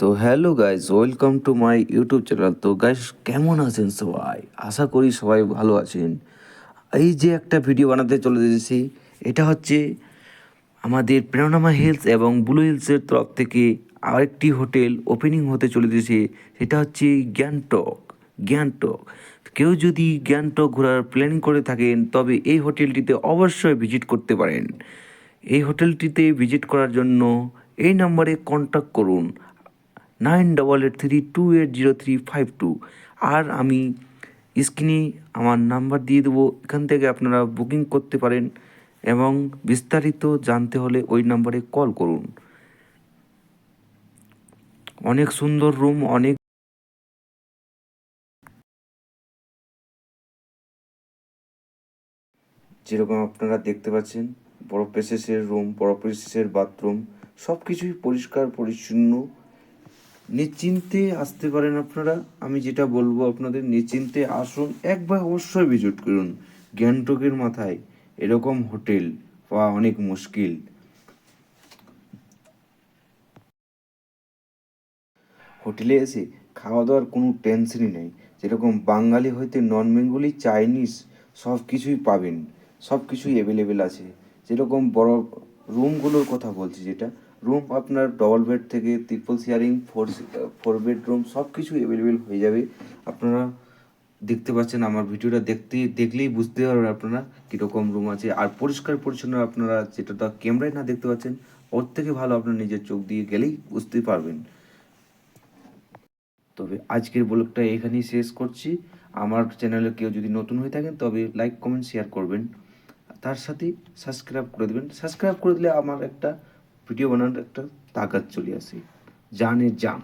তো hello guys welcome to my YouTube channel তো guys কেমন আছেন সবাই? আশা করি সবাই ভালো আছেন। এই যে একটা ভিডিও বানাতে চলে এসেছি, এটা হচ্ছে আমাদের প্রেরণামা হিলস এবং ব্লু হিলসের তরফ থেকে আরেকটি হোটেল ওপেনিং হতে চলে এসেছে, সেটা হচ্ছে গ্যাংটক গ্যাংটক। কেউ যদি গ্যাংটক ঘোরার প্ল্যানিং করে থাকেন, তবে এই হোটেলটিতে অবশ্যই ভিজিট করতে পারেন। এই হোটেলটিতে ভিজিট করার জন্য এই নম্বরে কন্ট্যাক্ট করুন। Nine double eight three two eight zero three five two আর আমি স্ক্রিনে আমার নাম্বার দিয়ে দেবো, এখান থেকে আপনারা বুকিং করতে পারেন এবং বিস্তারিত জানতে হলে ওই নাম্বারে কল করুন। অনেক সুন্দর রুম, অনেক যেরকম আপনারা দেখতে পাচ্ছেন, বড় প্রেসেসের রুম, বড় প্রেসেসের বাথরুম সব কিছুই পরিষ্কার, পরিচ্ছন্ন। নিশ্চিন্তে আসতে পারেন আপনারা। আমি যেটা বলব আপনাদের, নিশ্চিন্তে আসুন। একবার অবশ্যই ভিজিট করুন গ্যাংটকের মাথায়। এরকম হোটেল পাওয়া অনেক মুশকিল। হোটেলে এসে খাওয়া দাওয়ার কোনো টেনশনই নেই। যেরকম বাঙালি হইতে নন বেঙ্গলি চাইনিজ সব কিছুই পাবেন। সব কিছুই অ্যাভেলেবেল আছে। যেরকম বড় রুমগুলোর কথা বলছি যেটা রুম আপনার ডবল বেড থেকে triple sharing four four bedroom সব কিছু অ্যাভেলেবেল হয়ে যাবে। আপনারা দেখতে পাচ্ছেন আমার ভিডিওটা দেখতে, দেখলেই বুঝতে পারবেন আপনারা কীরকম রুম আছে। আর পরিষ্কার পরিচ্ছন্ন আপনারা যেটা তো ক্যামেরায় না দেখতে পাচ্ছেন, ওর থেকে ভালো আপনার নিজের চোখ দিয়ে গেলেই বুঝতে পারবেন। তবে আজকের ব্লগটা এখানেই শেষ করছি। আমার চ্যানেলে কেউ যদি নতুন হয়ে থাকেন, তবে লাইক কমেন্ট শেয়ার করবেন। তার সাথে সাবস্ক্রাইব করে দেবেন। সাবস্ক্রাইব করে দিলে আমার একটা ভিডিও বানানোর একটা তাগাদ চলে আসে। জানে জান